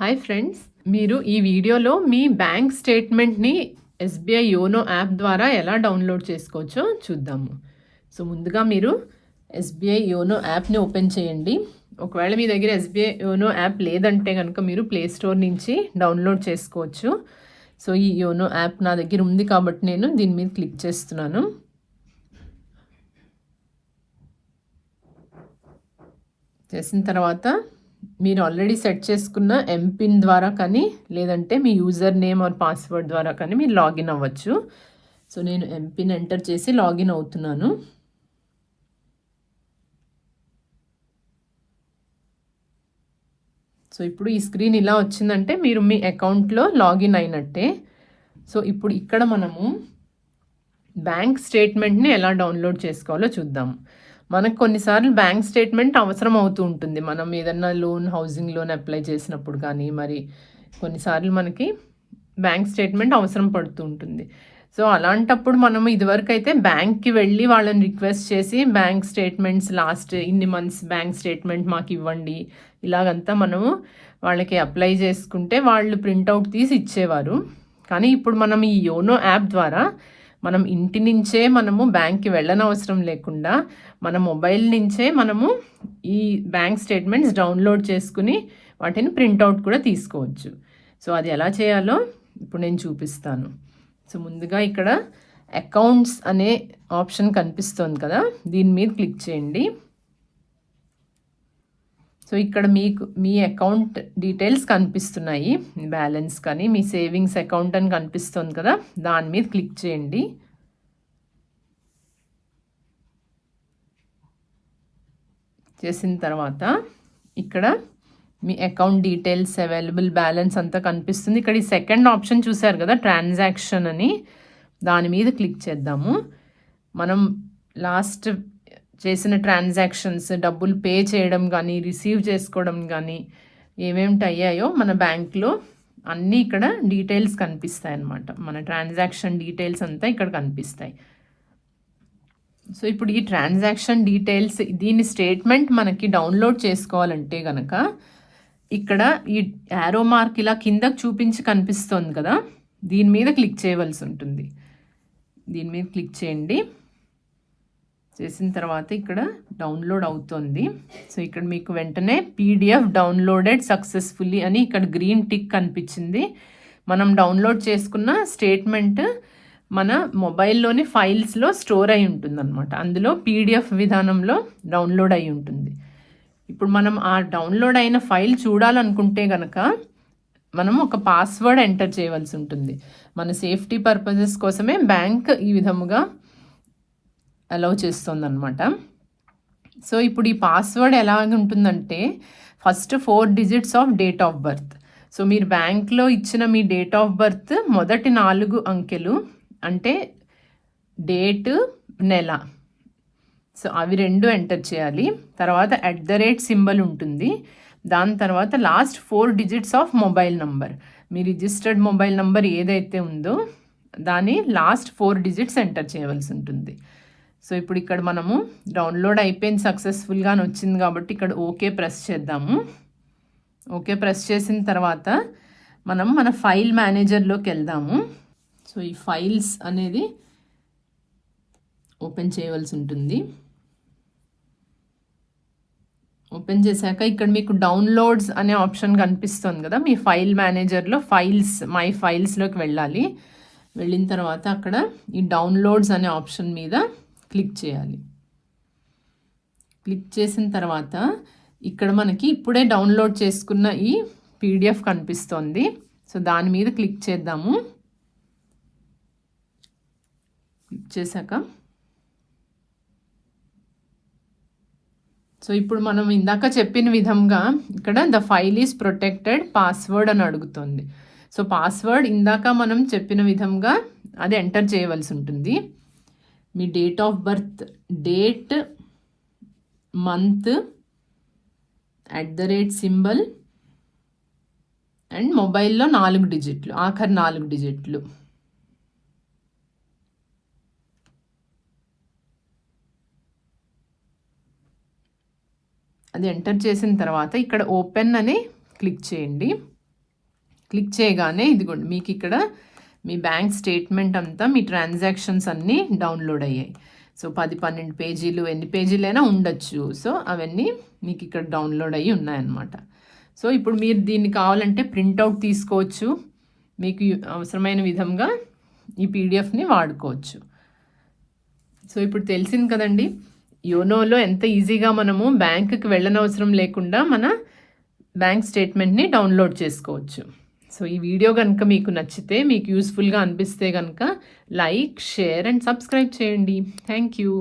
Hi friends మీరు ఈ వీడియోలో మీ బ్యాంక్ స్టేట్మెంట్ని ఎస్బీఐ యోనో యాప్ ద్వారా ఎలా డౌన్లోడ్ చేసుకోవచ్చో చూద్దాము. సో ముందుగా మీరు ఎస్బీఐ యోనో యాప్ని ఓపెన్ చేయండి. ఒకవేళ మీ దగ్గర ఎస్బీఐ యోనో యాప్ లేదంటే కనుక మీరు ప్లే స్టోర్ నుంచి డౌన్లోడ్ చేసుకోవచ్చు. సో ఈ యోనో యాప్ నా దగ్గర ఉంది కాబట్టి నేను దీని మీద క్లిక్ చేస్తున్నాను. చేసిన తర్వాత మీరు ఆల్రెడీ సెట్ చేసుకున్న ఎంపిన్ ద్వారా కానీ లేదంటే మీ యూజర్ నేమ్ ఆర్ పాస్వర్డ్ ద్వారా కానీ మీరు లాగిన్ అవ్వచ్చు. సో నేను ఎంపిన్ ఎంటర్ చేసి లాగిన్ అవుతున్నాను. సో ఇప్పుడు ఈ స్క్రీన్ ఇలా వచ్చిందంటే మీరు మీ అకౌంట్లో లాగిన్ అయినట్టే. సో ఇప్పుడు ఇక్కడ మనము బ్యాంక్ స్టేట్మెంట్ని ఎలా డౌన్లోడ్ చేసుకోవాలో చూద్దాం. మనకు కొన్నిసార్లు బ్యాంక్ స్టేట్మెంట్ అవసరం అవుతూ ఉంటుంది. మనం ఏదన్నా లోన్ హౌసింగ్ లోన్ అప్లై చేసినప్పుడు కానీ మరి కొన్నిసార్లు మనకి బ్యాంక్ స్టేట్మెంట్ అవసరం పడుతూ ఉంటుంది. సో అలాంటప్పుడు మనం ఇదివరకు అయితే బ్యాంక్కి వెళ్ళి వాళ్ళని రిక్వెస్ట్ చేసి బ్యాంక్ స్టేట్మెంట్స్ లాస్ట్ ఇన్ని మంత్స్ బ్యాంక్ స్టేట్మెంట్ మాకు ఇవ్వండి ఇలాగంతా మనము వాళ్ళకి అప్లై చేసుకుంటే వాళ్ళు ప్రింట్అవుట్ తీసి ఇచ్చేవారు. కానీ ఇప్పుడు మనం ఈ యోనో యాప్ ద్వారా మనం ఇంటి నుంచే మనము బ్యాంక్కి వెళ్ళనవసరం లేకుండా మన మొబైల్ నుంచే మనము ఈ బ్యాంక్ స్టేట్మెంట్స్ డౌన్లోడ్ చేసుకుని వాటిని ప్రింట్అవుట్ కూడా తీసుకోవచ్చు. సో అది ఎలా చేయాలో ఇప్పుడు నేను చూపిస్తాను. సో ముందుగా ఇక్కడ అకౌంట్స్ అనే ఆప్షన్ కనిపిస్తుంది కదా దీని మీద క్లిక్ చేయండి. సో ఇక్కడ మీకు మీ అకౌంట్ డీటెయిల్స్ కనిపిస్తున్నాయి. బ్యాలెన్స్ కానీ మీ సేవింగ్స్ అకౌంట్ అని కనిపిస్తుంది కదా దాని మీద క్లిక్ చేయండి. చేసిన తర్వాత ఇక్కడ మీ అకౌంట్ డీటెయిల్స్ అవైలబుల్ బ్యాలెన్స్ అంతా కనిపిస్తుంది. ఇక్కడ ఈ సెకండ్ ఆప్షన్ చూసారు కదా ట్రాన్సాక్షన్ అని. దాని మీద క్లిక్ చేద్దాము. మనం లాస్ట్ చేసిన ట్రాన్సాక్షన్స్ డబ్బులు పే చేయడం కానీ రిసీవ్ చేసుకోవడం కానీ ఏమేమిటి అయ్యాయో మన బ్యాంక్లో అన్నీ ఇక్కడ డీటెయిల్స్ కనిపిస్తాయి అన్నమాట మన ట్రాన్సాక్షన్ డీటెయిల్స్ అంతా ఇక్కడ కనిపిస్తాయి. సో ఇప్పుడు ఈ ట్రాన్సాక్షన్ డీటెయిల్స్ దీని స్టేట్మెంట్ మనకి డౌన్లోడ్ చేసుకోవాలంటే కనుక ఇక్కడ ఈ యారో మార్క్ ఇలా కిందకు చూపించి కనిపిస్తోంది కదా దీని మీద క్లిక్ చేయవలసి ఉంటుంది. దీని మీద క్లిక్ చేయండి. చేసిన తర్వాత ఇక్కడ డౌన్లోడ్ అవుతుంది. సో ఇక్కడ మీకు వెంటనే పీడిఎఫ్ డౌన్లోడెడ్ సక్సెస్ఫుల్లీ అని ఇక్కడ గ్రీన్ టిక్ కనిపించింది. మనం డౌన్లోడ్ చేసుకున్న స్టేట్మెంట్ మన మొబైల్లోని ఫైల్స్లో స్టోర్ అయి ఉంటుందన్నమాట. అందులో పీడిఎఫ్ విధానంలో డౌన్లోడ్ అయి ఉంటుంది. ఇప్పుడు మనం ఆ డౌన్లోడ్ అయిన ఫైల్ చూడాలనుకుంటే కనుక మనం ఒక పాస్వర్డ్ ఎంటర్ చేయవలసి ఉంటుంది. మన సేఫ్టీ పర్పసెస్ కోసమే బ్యాంక్ ఈ విధముగా అలౌ చేస్తుందన్నమాట. సో ఇప్పుడు ఈ పాస్వర్డ్ ఎలా ఉంటుందంటే first four digits of date of birth so మీరు బ్యాంక్లో ఇచ్చిన మీ డేట్ ఆఫ్ బర్త్ మొదటి నాలుగు అంకెలు అంటే డేట్ నెల. సో అవి రెండు ఎంటర్ చేయాలి. తర్వాత అట్ ద రేట్ సింబల్ ఉంటుంది. దాని తర్వాత last four digits of mobile number me registered mobile number ఏదైతే ఉందో దాని లాస్ట్ ఫోర్ డిజిట్స్ ఎంటర్ చేయవలసి ఉంటుంది. సో ఇప్పుడు ఇక్కడ మనము డౌన్లోడ్ అయిపోయింది సక్సెస్ఫుల్గా వచ్చింది కాబట్టి ఇక్కడ ఓకే ప్రెస్ చేద్దాము. ఓకే ప్రెస్ చేసిన తర్వాత మనం మన ఫైల్ మేనేజర్లోకి వెళ్దాము. సో ఈ ఫైల్స్ అనేది ఓపెన్ చేయవలసి ఉంటుంది. ఓపెన్ చేశాక ఇక్కడ మీకు డౌన్లోడ్స్ అనే ఆప్షన్ కనిపిస్తుంది కదా మీ ఫైల్ మేనేజర్లో ఫైల్స్ మై ఫైల్స్లోకి వెళ్ళాలి. వెళ్ళిన తర్వాత అక్కడ ఈ డౌన్లోడ్స్ అనే ఆప్షన్ మీద క్లిక్ చేయాలి. క్లిక్ చేసిన తర్వాత ఇక్కడ మనకి ఇప్పుడే డౌన్లోడ్ చేసుకున్న ఈ పీడిఎఫ్ కనిపిస్తోంది. సో దాని మీద క్లిక్ చేద్దాము. క్లిక్ చేశాక. సో ఇప్పుడు మనం ఇందాక చెప్పిన విధంగా ఇక్కడ the file is protected password అని అడుగుతుంది. సో పాస్వర్డ్ ఇందాక మనం చెప్పిన విధంగా అది ఎంటర్ చేయవలసి ఉంటుంది. మీ date of birth date month at the rate symbol and మొబైల్లో నాలుగు డిజిట్లు ఆఖరి నాలుగు డిజిట్లు అది ఎంటర్ చేసిన తర్వాత ఇక్కడ ఓపెన్ అని క్లిక్ చేయండి. క్లిక్ చేయగానే ఇదిగోండి మీకు ఇక్కడ మీ బ్యాంక్ స్టేట్మెంట్ అంతా మీ ట్రాన్సాక్షన్స్ అన్నీ డౌన్లోడ్ అయ్యాయి. సో పది పన్నెండు పేజీలు ఎన్ని పేజీలైనా ఉండొచ్చు. సో అవన్నీ మీకు ఇక్కడ డౌన్లోడ్ అయ్యి ఉన్నాయన్నమాట. సో ఇప్పుడు మీరు దీన్ని కావాలంటే ప్రింట్అవుట్ తీసుకోవచ్చు. మీకు అవసరమైన విధంగా ఈ పీడిఎఫ్ని వాడుకోవచ్చు. సో ఇప్పుడు తెలిసింది కదండి యోనోలో ఎంత ఈజీగా మనము బ్యాంకుకి వెళ్ళనవసరం లేకుండా మన బ్యాంక్ స్టేట్మెంట్ని డౌన్లోడ్ చేసుకోవచ్చు. సో ఈ వీడియో కనుక మీకు నచ్చితే మీకు యూస్ఫుల్గా అనిపిస్తే కనుక లైక్ షేర్ అండ్ సబ్స్క్రైబ్ చేయండి. Thank you